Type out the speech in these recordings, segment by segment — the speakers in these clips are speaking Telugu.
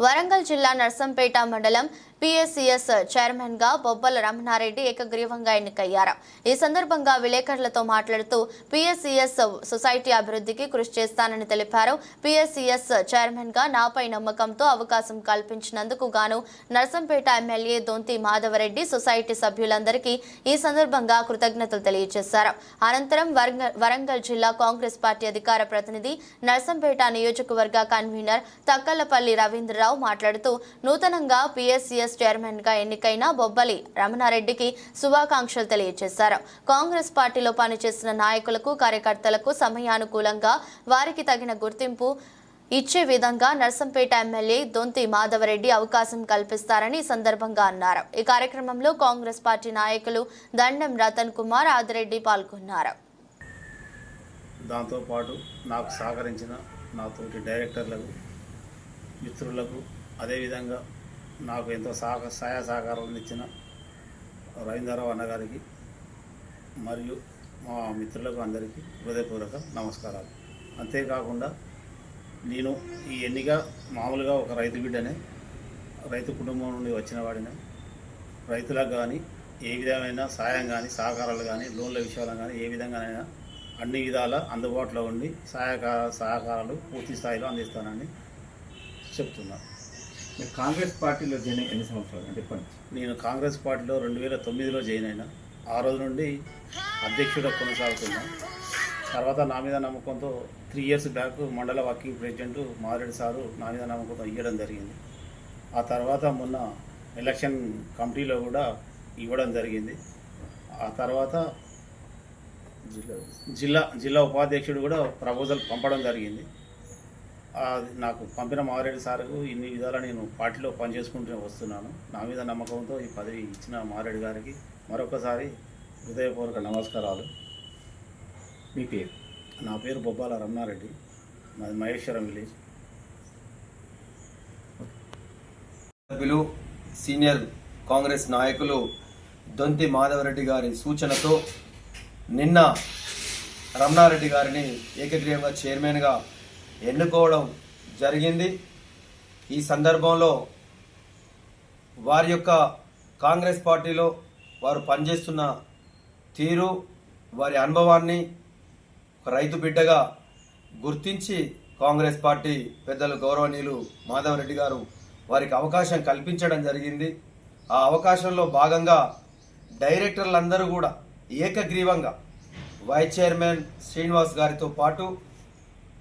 వరంగల్ జిల్లా నర్సంపేట మండలం పిఎస్సిఎస్ చైర్మన్గా బొబ్బల రమణారెడ్డి ఏకగ్రీవంగా ఎన్నికయ్యారు. ఈ సందర్భంగా విలేకరులతో మాట్లాడుతూ పిఎస్సిఎస్ సొసైటీ అభివృద్ధికి కృషి చేస్తానని తెలిపారు. పిఎస్సిఎస్ చైర్మన్గా నాపై నమ్మకంతో అవకాశం కల్పించినందుకు గాను నర్సంపేట ఎమ్మెల్యే దొంతి మాధవరెడ్డి సొసైటీ సభ్యులందరికీ ఈ సందర్భంగా కృతజ్ఞతలు తెలియజేశారు. అనంతరం వరంగల్ జిల్లా కాంగ్రెస్ పార్టీ అధికార ప్రతినిధి నర్సంపేట నియోజకవర్గ కన్వీనర్ తక్కలపల్లి రవీంద్రరావు మాట్లాడుతూ నూతనంగా పిఎస్సిఎస్ చైర్మన్గా ఎన్నికైన బొబ్బలి రమణారెడ్డికి శుభాకాంక్షలు తెలియజేశారు. కాంగ్రెస్ పార్టీలో పనిచేసిన నాయకులకు కార్యకర్తలకు సమయానుకూలంగా వారికి తగిన గుర్తింపు ఇచ్చే విధంగా నర్సంపేట ఎమ్మెల్యే దొంతి మాధవరెడ్డి అవకాశం కల్పిస్తారని సందర్భంగా అన్నారు. ఈ కార్యక్రమంలో కాంగ్రెస్ పార్టీ నాయకులు దండం రతన్ కుమార్ ఆదిరెడ్డి పాల్గొన్నారు. దాంతోపాటు నాకు సహకరించిన నాతోటి డైరెక్టర్లకు మిత్రులకు అదేవిధంగా నాకు ఎంతో సహక సహాయ సహకారాలను ఇచ్చిన రవీంద్రరావు అన్నగారికి మరియు మా మిత్రులకు అందరికీ హృదయపూర్వక నమస్కారాలు. అంతేకాకుండా నేను ఈ ఎన్నిక మామూలుగా ఒక రైతు బిడ్డనే రైతు కుటుంబం నుండి వచ్చిన వాడినే. రైతులకు కానీ ఏ విధమైన సాయం కానీ సహకారాలు కానీ లోన్ల విషయాలు కానీ ఏ విధంగానైనా అన్ని విధాల అందుబాటులో ఉండి సహాయక సహకారాలు పూర్తి స్థాయిలో అందిస్తానని చెప్తున్నాను కాంగ్రెస్ పార్టీలో జాయిన్ ఎన్ని సంవత్సరాలు? అంటే నేను కాంగ్రెస్ పార్టీలో రెండు వేల తొమ్మిదిలో జాయిన్ అయినా. ఆ రోజు నుండి అధ్యక్షుడు కొనసాగుతున్నా. తర్వాత నా మీద నమ్మకంతో త్రీ ఇయర్స్ బ్యాక్ మండల వర్కింగ్ ప్రెసిడెంట్ మారెడ్డి సారు నా మీద నమ్మకంతో ఇవ్వడం జరిగింది. ఆ తర్వాత మొన్న ఎలక్షన్ కమిటీలో కూడా ఇవ్వడం జరిగింది. ఆ తర్వాత జిల్లా జిల్లా ఉపాధ్యక్షుడు కూడా ప్రపోజల్ పంపడం జరిగింది. నాకు పంపిన మారెడ్డి సార్కు ఇన్ని విధాలా నేను పార్టీలో పనిచేసుకుంటూ వస్తున్నాను. నా మీద నమ్మకంతో ఈ పదవి ఇచ్చిన మారెడ్డి గారికి మరొకసారి హృదయపూర్వక నమస్కారాలు. మీ పేరు? నా పేరు బొబ్బాల రమణారెడ్డి. నాది మహేశ్వరం విలేజ్. సభ్యులు సీనియర్ కాంగ్రెస్ నాయకులు దొంతి మాధవరెడ్డి గారి సూచనతో నిన్న రమణారెడ్డి గారిని ఏకగ్రీవంగా చైర్మన్గా ఎన్నుకోవడం జరిగింది. ఈ సందర్భంలో వారి యొక్క కాంగ్రెస్ పార్టీలో వారు పనిచేస్తున్న తీరు వారి అనుభవాన్ని ఒక రైతు బిడ్డగా గుర్తించి కాంగ్రెస్ పార్టీ పెద్దలు గౌరవనీయులు మాధవరెడ్డి గారు వారికి అవకాశం కల్పించడం జరిగింది. ఆ అవకాశంలో భాగంగా డైరెక్టర్లందరూ కూడా ఏకగ్రీవంగా వైస్ చైర్మన్ శ్రీనివాస్ గారితో పాటు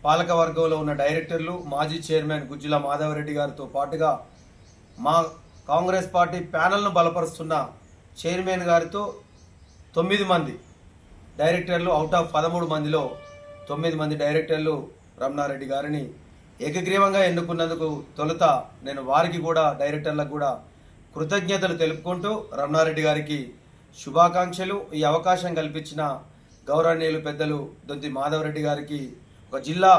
పాలకవర్గంలో ఉన్న డైరెక్టర్లు మాజీ చైర్మన్ గుజ్జుల మాధవరెడ్డి గారితో పాటుగా మా కాంగ్రెస్ పార్టీ ప్యానల్ను బలపరుస్తున్న చైర్మన్ గారితో తొమ్మిది మంది డైరెక్టర్లు అవుట్ ఆఫ్ పదమూడు మందిలో తొమ్మిది మంది డైరెక్టర్లు రమణారెడ్డి గారిని ఏకగ్రీవంగా ఎన్నుకున్నందుకు తొలుత నేను వారికి కూడా డైరెక్టర్లకు కూడా కృతజ్ఞతలు తెలుపుకుంటూ రమణారెడ్డి గారికి శుభాకాంక్షలు. ఈ అవకాశం కల్పించిన గౌరవనీయులు పెద్దలు దొంతి మాధవరెడ్డి గారికి ఒక జిల్లా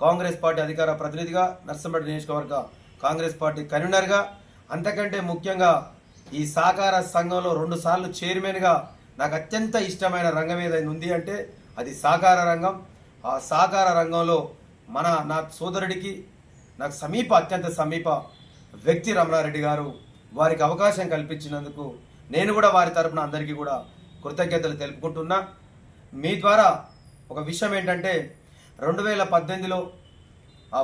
కాంగ్రెస్ పార్టీ అధికార ప్రతినిధిగా నర్సంపేట నియోజకవర్గ కాంగ్రెస్ పార్టీ కన్వీనర్గా అంతకంటే ముఖ్యంగా ఈ సహకార సంఘంలో రెండుసార్లు చైర్మన్గా నాకు అత్యంత ఇష్టమైన రంగం ఏదైనా ఉంది అంటే అది సహకార రంగం. ఆ సహకార రంగంలో మన నా సోదరుడికి నాకు సమీప అత్యంత సమీప వ్యక్తి రమణారెడ్డి గారు వారికి అవకాశం కల్పించినందుకు నేను కూడా వారి తరపున అందరికీ కూడా కృతజ్ఞతలు తెలుపుకుంటున్నా. మీ ద్వారా ఒక విషయం ఏంటంటే రెండు వేల పద్దెనిమిదిలో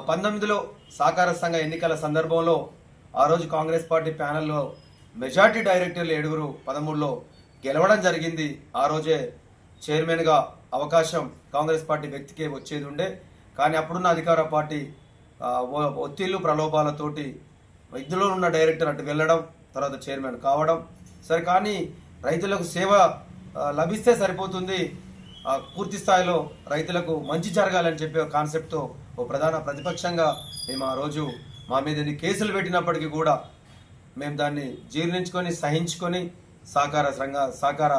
పంతొమ్మిదిలో సహకార సంఘ ఎన్నికల సందర్భంలో ఆ రోజు కాంగ్రెస్ పార్టీ ప్యానెల్లో మెజార్టీ డైరెక్టర్లు ఏడుగురు పదమూడులో గెలవడం జరిగింది. ఆ రోజే చైర్మన్గా అవకాశం కాంగ్రెస్ పార్టీ వ్యక్తికే వచ్చేది ఉండే. కానీ అప్పుడున్న అధికార పార్టీ ఒ- ఒత్తిళ్ళు ప్రలోభాలతోటి ఇందులో ఉన్న డైరెక్టర్ అటు వెళ్ళడం తర్వాత చైర్మన్ కావడం. సరే కానీ రైతులకు సేవ లభిస్తే సరిపోతుంది. పూర్తి స్థాయిలో రైతులకు మంచి జరగాలని చెప్పే ఒక కాన్సెప్ట్తో ఓ ప్రధాన ప్రతిపక్షంగా మేము ఆ రోజు మా మీద ఎన్ని కేసులు పెట్టినప్పటికీ కూడా మేము దాన్ని జీర్ణించుకొని సహించుకొని సహకార సంఘ సహకార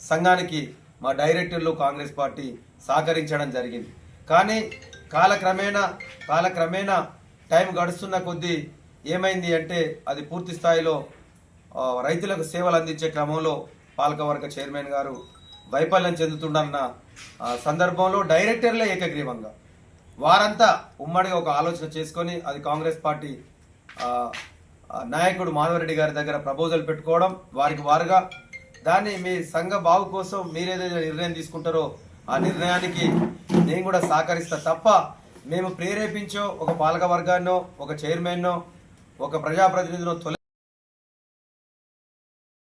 సంఘానికి మా డైరెక్టర్లు కాంగ్రెస్ పార్టీ సహకరించడం జరిగింది. కానీ కాలక్రమేణా కాలక్రమేణా టైం గడుస్తున్న కొద్దీ ఏమైంది అంటే అది పూర్తి స్థాయిలో రైతులకు సేవలు అందించే క్రమంలో పాలకవర్గ చైర్మన్ గారు వైఫల్యం చెందుతుండన్న సందర్భంలో డైరెక్టర్లే ఏకగ్రీవంగా. వారంతా ఉమ్మడిగా ఒక ఆలోచన చేసుకొని అది కాంగ్రెస్ పార్టీ నాయకుడు మాధవరెడ్డి గారి దగ్గర ప్రపోజల్ పెట్టుకోవడం వారికి వారుగా. దాన్ని మీ సంఘ బావు కోసం మీరేదైతే నిర్ణయం తీసుకుంటారో ఆ నిర్ణయానికి నేను కూడా సహకరిస్తా తప్ప మేము ప్రేరేపించో ఒక పాలక వర్గాన్నో ఒక చైర్మన్నో ఒక ప్రజాప్రతినిధినో తొలి